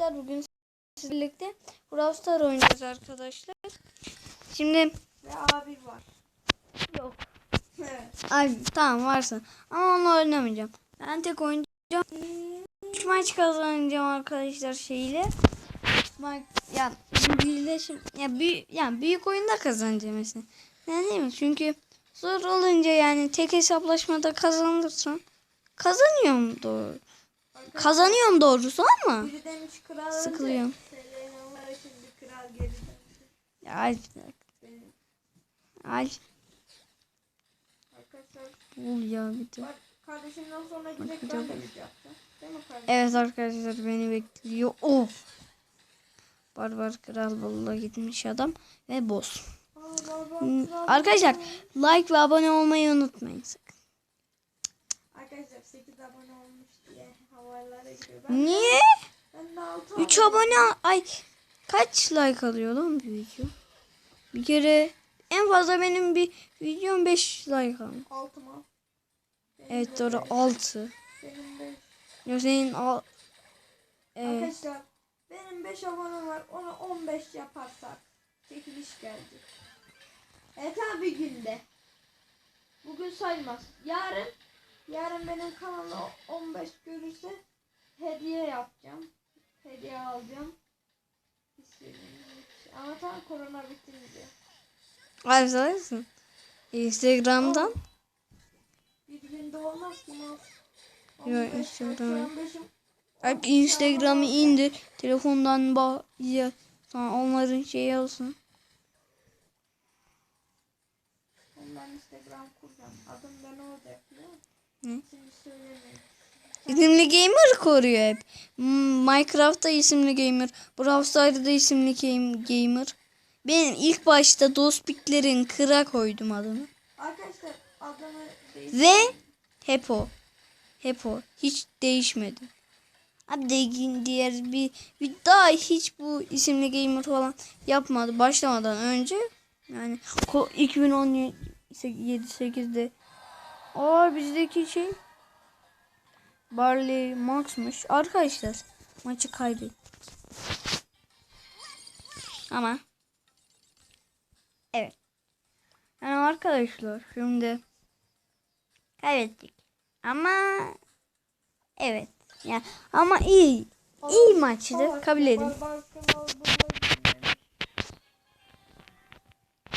arkadaşlar. Bugün sizlerle birlikte Brawl Stars oynayacağız arkadaşlar. Şimdi Ve abi var. yok. Evet. Ay tamam varsın. Ama onu oynamayacağım. Ben tek oynayacağım. 3 maç kazanacağım arkadaşlar şeyle. Bak ya birleşim ya büyük yani büyük oyunda kazanacağım mesela. Yani değil mi? Çünkü zor olunca yani tek hesaplaşmada kazanırsan kazanıyorum doğru. Kazanıyorum doğrusu ama Sıkılıyorum. Ay Arkadaşlar bul ya bir de. kardeşimden sonra bir ben de? Evet arkadaşlar beni bekliyor. Oh. Barbar Kral Bolu'na gitmiş adam ve boss. Aa, baba, Hmm, Arkadaşlar like ve abone olmayı unutmayın sakın. Arkadaşlar 8 abone olmuş diye havalara giriyor. Ben Niye? Ben de 6 3 abone ay kaç like alıyor lan bir video? Bir kere en fazla benim bir videom 5 like almış. 6 mı? Evet doğru beş. 6. Benim 5. Ya senin al Evet. Arkadaşlar benim 5 abonem var. Onu 15 yaparsak çekiliş gelecek. Evet abi günde. Bugün saymaz. Yarın yarın benim kanalımda 15 görürse yapacağım. Hediye alacağım. Şey. Ama tam korona bitince. Arkadaşlar Instagram'dan Bir günde olmaz ki mal. Yo, 15, Instagram'a. 15'im Bak Instagram'ı indir. Telefondan bak ya sana onların şeyi olsun. Ben Instagram kuracağım. Adım da ne olacak biliyor musun? Ne? Şimdi söylemeyin. İsimli gamer koruyor hep. Hmm, Minecraft'ta isimli gamer. Brawl Stars'da isimli game- gamer. Benim ilk başta Dospiklerin kıra koydum adını. Arkadaşlar adını. Ve hep o. Hep o. Hiç değişmedi. Abi de diğer bir, bir daha hiç bu isimli gamer falan yapmadı başlamadan önce. Yani ko- 2017 8'de Aa bizdeki şey Barley Max'mış. Arkadaşlar maçı kaybettik. Ama evet. Yani arkadaşlar şimdi kaybettik. Ama evet. Yani ama iyi. iyi maçtı. Kabul edin. Barbar Kral burada girmemiş.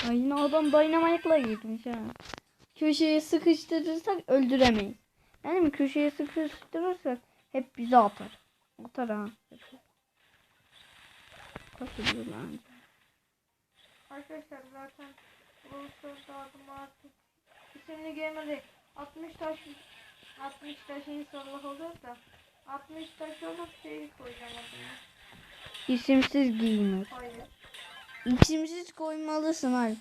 Ay yine adam Dynamite'la gitmiş ha. Köşeye sıkıştırırsak öldüremeyiz. Yani mi köşeye sıkıştırırsak hep bize atar. Atar ha. Kaçırıyor lan. Arkadaşlar zaten Brawl adım artık isimli gamer değil. 60 taş 60 taş inşallah olur da 60 taş olup şey koyacağım adını. İsimsiz giyinir. Hayır. İsimsiz koymalısın abi.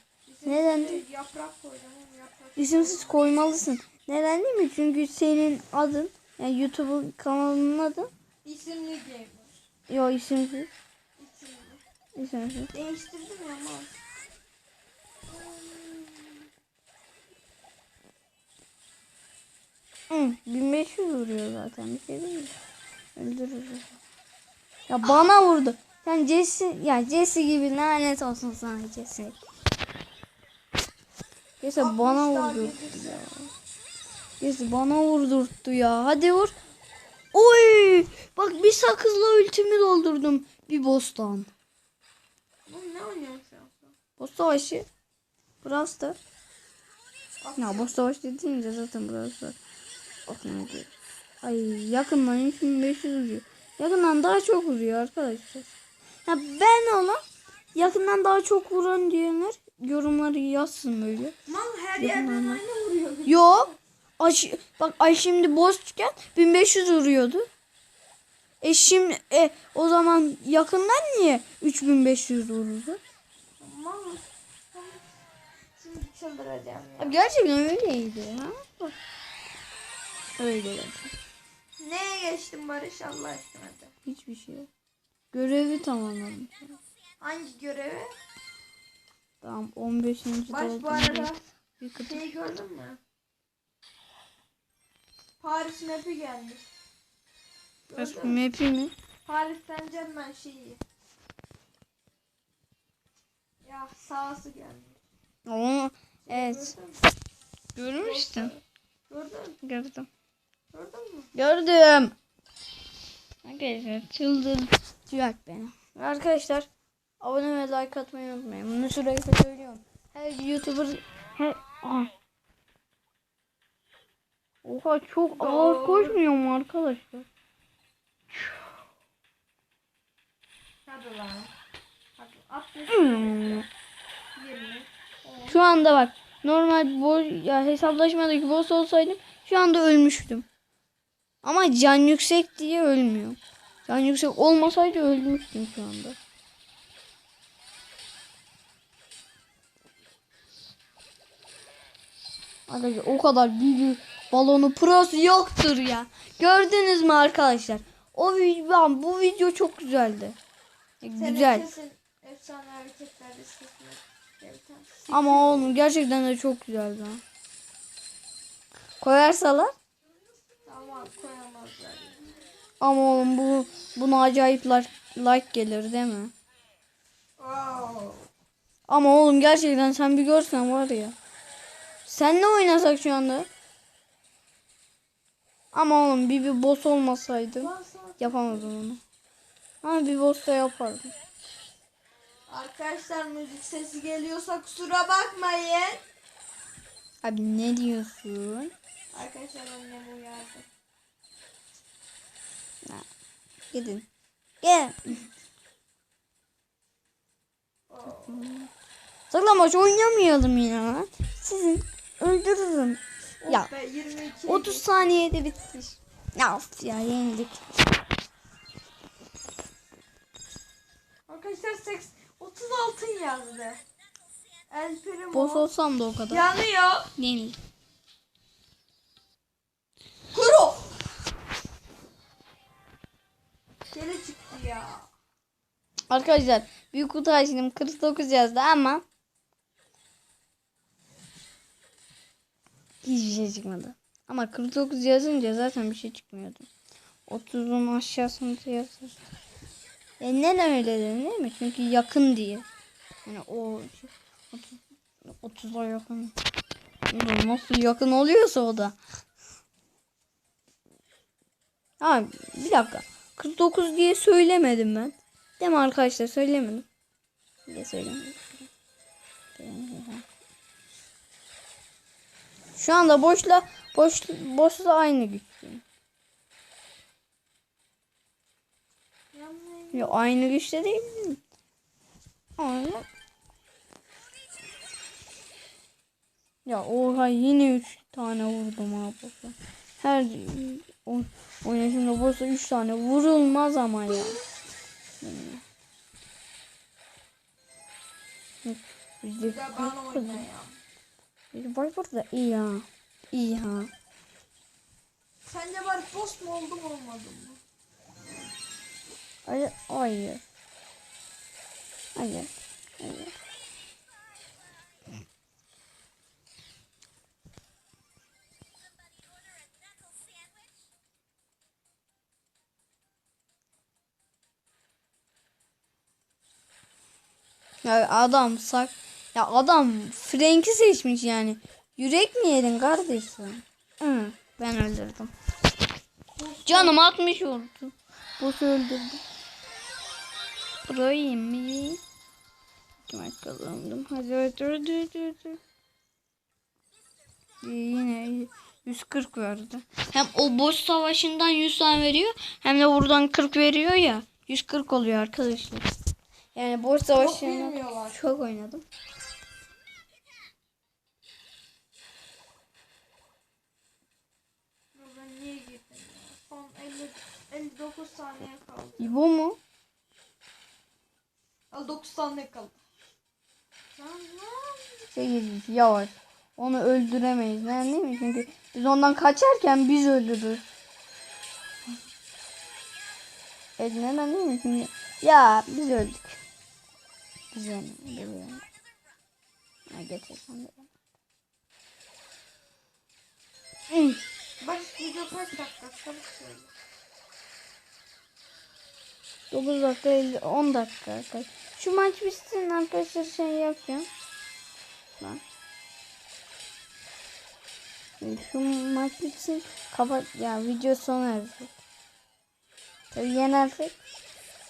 Neden? şey, yaprak koyacağım yaprak. İsimsiz koymalısın. Neden değil mi? Çünkü senin adın yani YouTube kanalının adı İsimli gamer. Yo isimsiz. İsimli. İsimsiz. Değiştirdim ama. Hı, 1500 vuruyor zaten bir şey değil? Öldürür. Ya bana vurdu. Sen Jesse ya Jesse gibi lanet olsun sana Jesse. Jesse bana 60 daha vurdu. gelirse. Jesse bana vurdurttu ya. Hadi vur. Oy! Bak bir sakızla ultimi doldurdum. Bir boss'tan. Oğlum ne oynuyorsun? Boss savaşı. Brawl Stars. Aslında Ya boss savaşı dediğince zaten Brawl Stars. Aklıma geliyor. Ay yakından 3500 vuruyor. Yakından daha çok vuruyor arkadaşlar. Ya ben ona yakından daha çok vuran diyenler yorumları yazsın böyle. Mal her yerden aynı vuruyor. Yo. Ay, şi- bak ay şimdi bossken 1500 vuruyordu. E şimdi e, o zaman yakından niye 3500 vururdu? Mal. Şimdi çıldıracağım ya. Abi gerçekten öyleydi ha. Öyle. Neye geçtin Barış Allah aşkına. Hiçbir şey yok. Görevi tamamladım. Hangi görevi? Tamam 15. Barış bu arada Bir şey gördün mü? Paris map'i gelmiş. Mü? map'i mi? Paris Saint Germain şeyi. Ya sahası geldi. Onu evet görmüştüm. Gördün, Gördüm. gördün mü? Gördüm. Arkadaşlar çıldırtacak beni. Arkadaşlar abone ve like atmayı unutmayın. Bunu sürekli söylüyorum. Her YouTuber her Aha. Oha çok ağır Doğru. koşmuyor mu arkadaşlar? Hadi lan. Hadi 60 Hmm. 20 Şu anda bak normal boş ya hesaplaşmadaki boss olsaydım şu anda ölmüştüm. Ama can yüksek diye ölmüyor. Can yüksek olmasaydı ölmüştüm şu anda. Arkadaşlar o kadar büyük balonu prosu yoktur ya. Gördünüz mü arkadaşlar? O video bu video çok güzeldi. Senin Güzel. kesin tane. Ama oğlum gerçekten de çok güzeldi. Koyarsalar Tamam koyamazlar. ya. ama oğlum bu buna acayip like, like gelir değil mi? Wow. Ama oğlum gerçekten sen bir görsen var ya. Senle oynasak şu anda. Ama oğlum bir bir boss olmasaydı yapamazdım onu. Ama bir boss da yapardım. Arkadaşlar müzik sesi geliyorsa kusura bakmayın. Abi ne diyorsun? Arkadaşlar annem uyardı. Gidin. Gel. Oh. Saklambaç oynamayalım ya. Sizin öldürürüm. Ya Oh be 22. 30 saniyede bitmiş. Ya of ya yenildik. Arkadaşlar seks 30 altın yazdı. El Primo. Boss olsam da o kadar. Yanıyor. Yenildik. Kuro. Geri çıktı ya. Arkadaşlar büyük kutu açtım 49 yazdı ama hiçbir şey çıkmadı. Ama 49 yazınca zaten bir şey çıkmıyordu. 30'un aşağısında yazır. E neden öyle dedin değil mi? Çünkü yakın diye. Yani o 30 30'a yakın. Nasıl yakın oluyorsa o da. Ha bir dakika. 49 diye söylemedim ben. Değil mi arkadaşlar söylemedim. Diye söylemedim. Şu anda boşla boş boşla aynı güçteyim. Ya aynı güçte değil mi? Aynı. Ya oha yine 3 tane vurdum boşa. Her oynayışımda boşa 3 tane vurulmaz ama ya. Bir de ben oynayayım. Var burada iyi ya. İyi ha. Sence bari post mu oldum olmadım mı? Hayır. Hayır. Hayır. Hayır. Ya adam sak ya adam Frank'i seçmiş yani. Yürek mi yedin kardeşim? Hı, ben öldürdüm. Canım 60 oldu. Boş öldürdüm. Burayı mi? Kim kazandım? Hadi hadi hadi. Ee, Yine 140 verdi. Hem o boss savaşından 100 tane veriyor hem de buradan 40 veriyor ya. 140 oluyor arkadaşlar. Yani boss Çok savaşını bilmiyorlar. çok oynadım. Ya Ben niye girdim ya? Son 50, 59 saniye kaldı. İbo mu? Al 9 saniye kaldı. 8 yavaş. Onu öldüremeyiz. Neden değil mi? Çünkü biz ondan kaçarken biz öldürürüz. Evet neden değil mi? Çünkü ya biz öldük. Biz öldük. Biz öldük. Ha. Bak video kaç dakika? Çabuk söyle. 9 dakika 50, 10 dakika arkadaşlar. Şu maç bitsin arkadaşlar şey yapacağım. Lan. Şu maç bitsin kapat ya video sona erecek. Tabii yenersek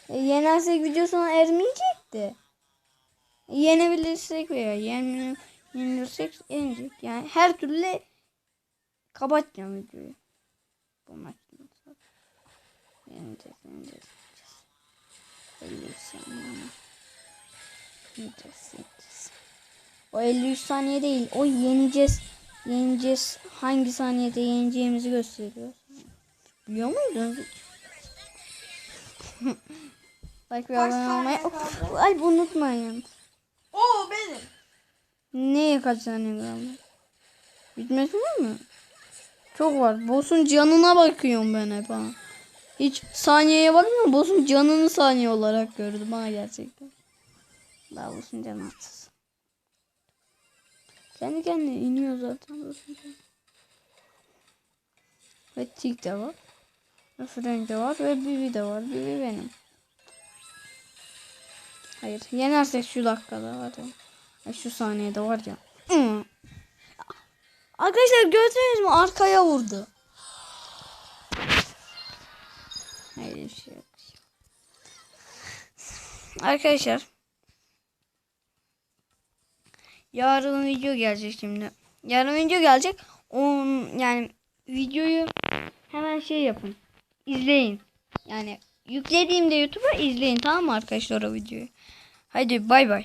e, yenersek video sona ermeyecekti. Yenebilirsek veya yen, yenilirsek yenecek. Yani her türlü kapatacağım videoyu. Bu maçtan sonra. Yeneceğiz, yeneceğiz. 53 saniye ama. O 53 saniye değil, o yeneceğiz. Yeneceğiz. Hangi saniyede yeneceğimizi gösteriyor. Biliyor muydunuz? Bir Kaç abone olmayı. Alp unutmayın. Oo benim. Neye kaç saniye kaldı? Bitmesine mi? Çok var. Boss'un canına bakıyorum ben hep ha. Hiç saniyeye bakmıyorum. Boss'un canını saniye olarak gördüm ha gerçekten. Daha boss'un canı atsız. Kendi kendine iniyor zaten boss'un canı. Ve Tik de var. Ve Frank de var. Ve Bibi de var. Bibi benim. Hayır. Yenersek şu dakikada var ya. Şu saniyede var ya. Hı. Arkadaşlar gördünüz mü? Arkaya vurdu. Hayır bir şey yok. Arkadaşlar. Yarın video gelecek şimdi. Yarın video gelecek. On, yani videoyu hemen şey yapın. İzleyin. Yani yüklediğimde YouTube'a izleyin tamam mı arkadaşlar o videoyu. Hadi bay bay.